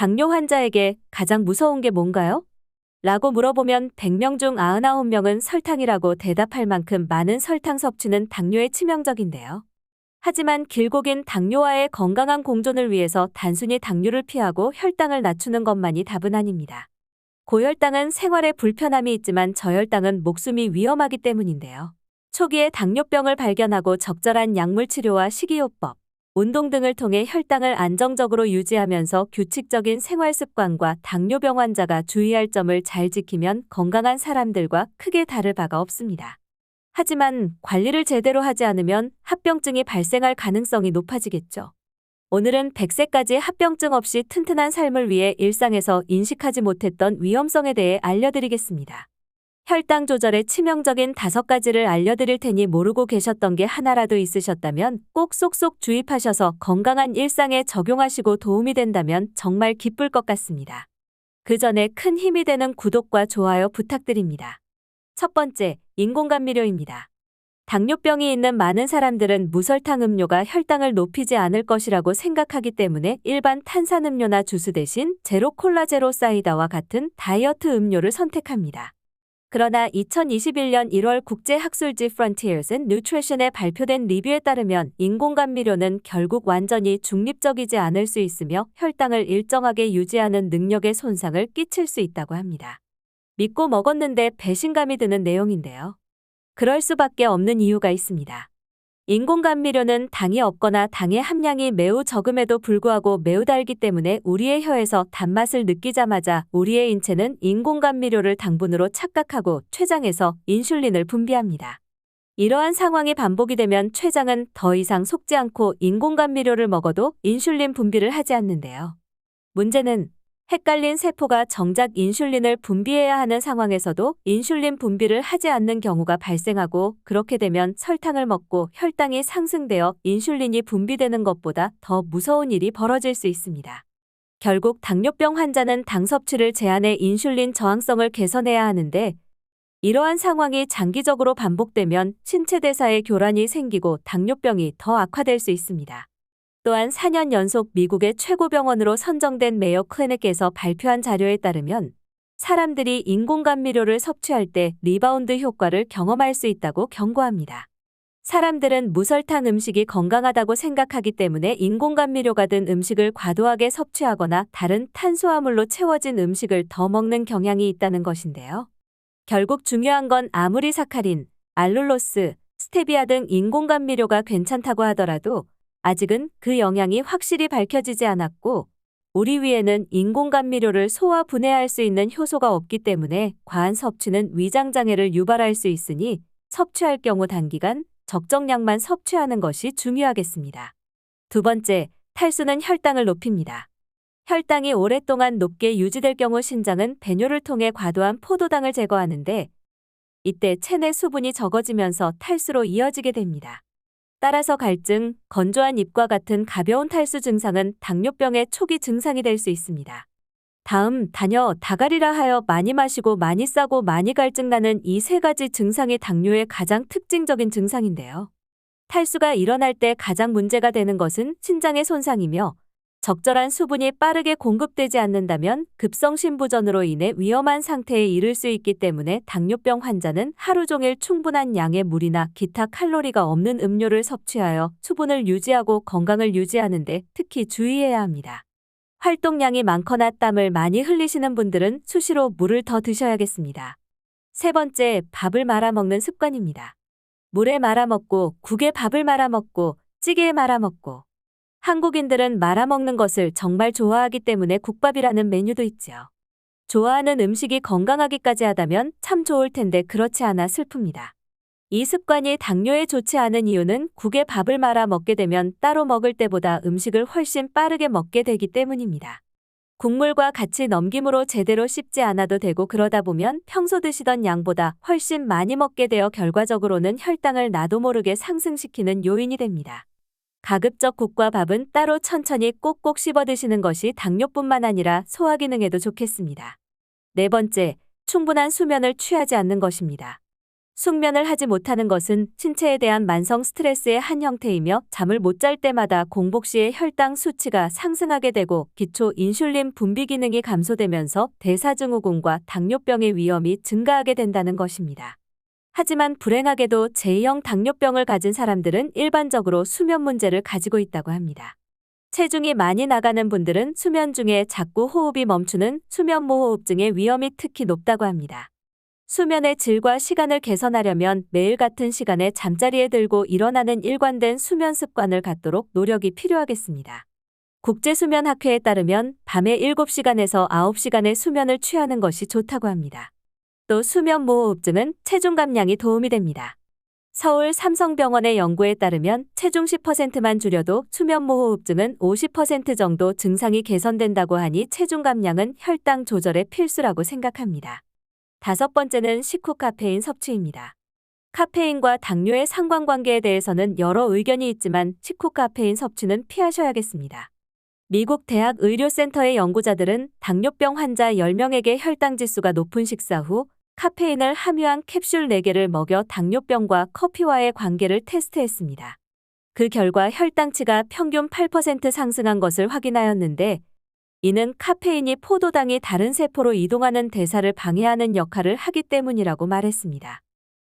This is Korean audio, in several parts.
당뇨 환자에게 가장 무서운 게 뭔가요? 라고 물어보면 100명 중 99명은 설탕이라고 대답할 만큼 많은 설탕 섭취는 당뇨에 치명적인데요. 하지만 길고 긴 당뇨와의 건강한 공존을 위해서 단순히 당뇨를 피하고 혈당을 낮추는 것만이 답은 아닙니다. 고혈당은 생활에 불편함이 있지만 저혈당은 목숨이 위험하기 때문인데요. 초기에 당뇨병을 발견하고 적절한 약물 치료와 식이요법, 운동 등을 통해 혈당을 안정적으로 유지하면서 규칙적인 생활 습관과 당뇨병 환자가 주의할 점을 잘 지키면 건강한 사람들과 크게 다를 바가 없습니다. 하지만 관리를 제대로 하지 않으면 합병증이 발생할 가능성이 높아지겠죠. 오늘은 100세까지 합병증 없이 튼튼한 삶을 위해 일상에서 인식하지 못했던 위험성에 대해 알려드리겠습니다. 혈당 조절에 치명적인 다섯 가지를 알려드릴 테니 모르고 계셨던 게 하나라도 있으셨다면 꼭 쏙쏙 주입하셔서 건강한 일상에 적용하시고 도움이 된다면 정말 기쁠 것 같습니다. 그 전에 큰 힘이 되는 구독과 좋아요 부탁드립니다. 첫 번째, 인공감미료입니다. 당뇨병이 있는 많은 사람들은 무설탕 음료가 혈당을 높이지 않을 것이라고 생각하기 때문에 일반 탄산음료나 주스 대신 제로 콜라 제로 사이다와 같은 다이어트 음료를 선택합니다. 그러나 2021년 1월 국제학술지 Frontiers in Nutrition에 발표된 리뷰에 따르면 인공감미료는 결국 완전히 중립적이지 않을 수 있으며 혈당을 일정하게 유지하는 능력에 손상을 끼칠 수 있다고 합니다. 믿고 먹었는데 배신감이 드는 내용인데요. 그럴 수밖에 없는 이유가 있습니다. 인공감미료는 당이 없거나 당의 함량이 매우 적음에도 불구하고 매우 달기 때문에 우리의 혀에서 단맛을 느끼자마자 우리의 인체는 인공감미료를 당분으로 착각하고 췌장에서 인슐린을 분비합니다. 이러한 상황이 반복이 되면 췌장은 더 이상 속지 않고 인공감미료를 먹어도 인슐린 분비를 하지 않는데요. 문제는 헷갈린 세포가 정작 인슐린을 분비해야 하는 상황에서도 인슐린 분비를 하지 않는 경우가 발생하고 그렇게 되면 설탕을 먹고 혈당이 상승되어 인슐린이 분비되는 것보다 더 무서운 일이 벌어질 수 있습니다. 결국 당뇨병 환자는 당 섭취를 제한해 인슐린 저항성을 개선해야 하는데 이러한 상황이 장기적으로 반복되면 신체 대사에 교란이 생기고 당뇨병이 더 악화될 수 있습니다. 또한 4년 연속 미국의 최고 병원으로 선정된 메요 클리닉에서 발표한 자료에 따르면 사람들이 인공감미료를 섭취할 때 리바운드 효과를 경험할 수 있다고 경고합니다. 사람들은 무설탕 음식이 건강하다고 생각하기 때문에 인공감미료가 든 음식을 과도하게 섭취하거나 다른 탄수화물로 채워진 음식을 더 먹는 경향이 있다는 것인데요. 결국 중요한 건 아무리 사카린, 알룰로스, 스테비아 등 인공감미료가 괜찮다고 하더라도 아직은 그 영향이 확실히 밝혀지지 않았고 우리 위에는 인공감미료를 소화 분해할 수 있는 효소가 없기 때문에 과한 섭취는 위장장애를 유발할 수 있으니 섭취할 경우 단기간 적정량만 섭취하는 것이 중요하겠습니다. 두 번째, 탈수는 혈당을 높입니다. 혈당이 오랫동안 높게 유지될 경우 신장은 배뇨를 통해 과도한 포도당을 제거하는데 이때 체내 수분이 적어지면서 탈수로 이어지게 됩니다. 따라서 갈증, 건조한 입과 같은 가벼운 탈수 증상은 당뇨병의 초기 증상이 될 수 있습니다. 다음, 다녀, 다가리라 하여 많이 마시고 많이 싸고 많이 갈증나는 이 세 가지 증상이 당뇨의 가장 특징적인 증상인데요. 탈수가 일어날 때 가장 문제가 되는 것은 신장의 손상이며 적절한 수분이 빠르게 공급되지 않는다면 급성 신부전으로 인해 위험한 상태에 이를 수 있기 때문에 당뇨병 환자는 하루 종일 충분한 양의 물이나 기타 칼로리가 없는 음료를 섭취하여 수분을 유지하고 건강을 유지하는 데 특히 주의해야 합니다. 활동량이 많거나 땀을 많이 흘리시는 분들은 수시로 물을 더 드셔야겠습니다. 세 번째, 밥을 말아 먹는 습관입니다. 물에 말아 먹고, 국에 밥을 말아 먹고, 찌개에 말아 먹고, 한국인들은 말아먹는 것을 정말 좋아하기 때문에 국밥이라는 메뉴도 있지요. 좋아하는 음식이 건강하기까지 하다면 참 좋을 텐데 그렇지 않아 슬픕니다. 이 습관이 당뇨에 좋지 않은 이유는 국에 밥을 말아 먹게 되면 따로 먹을 때보다 음식을 훨씬 빠르게 먹게 되기 때문입니다. 국물과 같이 넘김으로 제대로 씹지 않아도 되고 그러다 보면 평소 드시던 양보다 훨씬 많이 먹게 되어 결과적으로는 혈당을 나도 모르게 상승시키는 요인이 됩니다. 가급적 국과 밥은 따로 천천히 꼭꼭 씹어 드시는 것이 당뇨뿐만 아니라 소화 기능에도 좋겠습니다. 네 번째, 충분한 수면을 취하지 않는 것입니다. 숙면을 하지 못하는 것은 신체에 대한 만성 스트레스의 한 형태이며 잠을 못 잘 때마다 공복 시에 혈당 수치가 상승하게 되고 기초 인슐린 분비 기능이 감소되면서 대사증후군과 당뇨병의 위험이 증가하게 된다는 것입니다. 하지만 불행하게도 제2형 당뇨병을 가진 사람들은 일반적으로 수면 문제를 가지고 있다고 합니다. 체중이 많이 나가는 분들은 수면 중에 자꾸 호흡이 멈추는 수면무호흡증의 위험이 특히 높다고 합니다. 수면의 질과 시간을 개선하려면 매일 같은 시간에 잠자리에 들고 일어나는 일관된 수면 습관을 갖도록 노력이 필요하겠습니다. 국제수면학회에 따르면 밤에 7시간에서 9시간의 수면을 취하는 것이 좋다고 합니다. 또 수면무호흡증은 체중 감량이 도움이 됩니다. 서울 삼성병원의 연구에 따르면 체중 10%만 줄여도 수면무호흡증은 50% 정도 증상이 개선된다고 하니 체중 감량은 혈당 조절의 필수라고 생각합니다. 다섯 번째는 식후 카페인 섭취입니다. 카페인과 당뇨의 상관관계에 대해서는 여러 의견이 있지만 식후 카페인 섭취는 피하셔야겠습니다. 미국 대학 의료센터의 연구자들은 당뇨병 환자 10명에게 혈당 지수가 높은 식사 후 카페인을 함유한 캡슐 4개를 먹여 당뇨병과 커피와의 관계를 테스트했습니다. 그 결과 혈당치가 평균 8% 상승한 것을 확인하였는데 이는 카페인이 포도당이 다른 세포로 이동하는 대사를 방해하는 역할을 하기 때문이라고 말했습니다.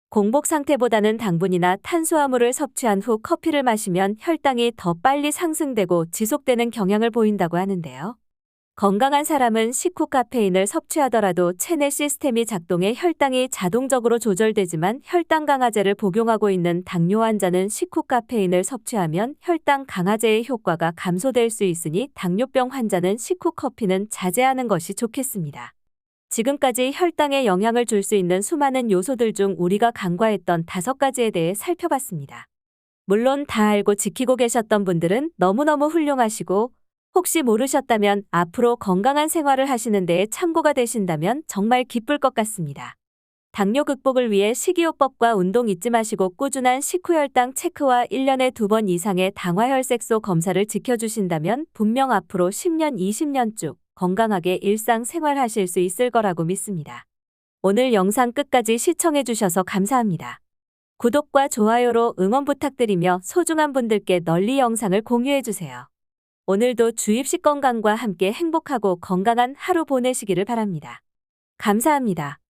공복 상태보다는 당분이나 탄수화물을 섭취한 후 커피를 마시면 혈당이 더 빨리 상승되고 지속되는 경향을 보인다고 하는데요. 건강한 사람은 식후 카페인을 섭취하더라도 체내 시스템이 작동해 혈당이 자동적으로 조절되지만 혈당 강화제를 복용하고 있는 당뇨 환자는 식후 카페인을 섭취하면 혈당 강화제의 효과가 감소될 수 있으니 당뇨병 환자는 식후 커피는 자제하는 것이 좋겠습니다. 지금까지 혈당에 영향을 줄 수 있는 수많은 요소들 중 우리가 간과했던 다섯 가지에 대해 살펴봤습니다. 물론 다 알고 지키고 계셨던 분들은 너무너무 훌륭하시고 혹시 모르셨다면 앞으로 건강한 생활을 하시는 데에 참고가 되신다면 정말 기쁠 것 같습니다. 당뇨 극복을 위해 식이요법과 운동 잊지 마시고 꾸준한 식후혈당 체크와 1년에 두 번 이상의 당화혈색소 검사를 지켜주신다면 분명 앞으로 10년, 20년 쭉 건강하게 일상생활 하실 수 있을 거라고 믿습니다. 오늘 영상 끝까지 시청해주셔서 감사합니다. 구독과 좋아요로 응원 부탁드리며 소중한 분들께 널리 영상을 공유해주세요. 오늘도 주입식 건강과 함께 행복하고 건강한 하루 보내시기를 바랍니다. 감사합니다.